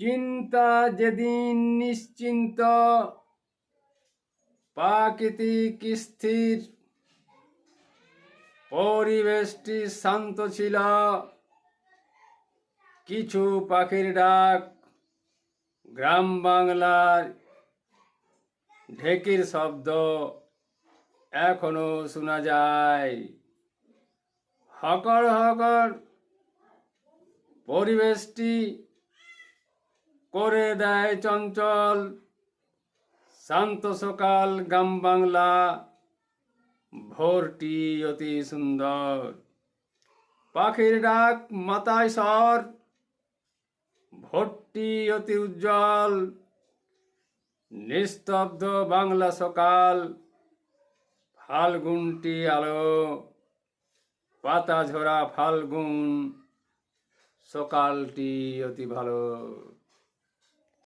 চিন্তা যেদিন নিশ্চিন্ত প্রাকৃতিক স্থির? পরিবেশটি শান্ত ছিল। কিছু পাখির ডাক গ্রাম বাংলার ঢেকির শব্দ এখনও শোনা যায়। হকর হকর পরিবেশটি করে দেয় চঞ্চল। শান্ত সকাল, গ্রাম বাংলা। ভোরটি অতি সুন্দর। পাখির ডাক মাতায় স্বর। ভোরটি অতি উজ্জ্বল। নিস্তব্ধ বাংলা সকাল। ফাল্গুনটি আলো। পাতা ঝরা ফাল্গুন। সকালটি অতি ভালো।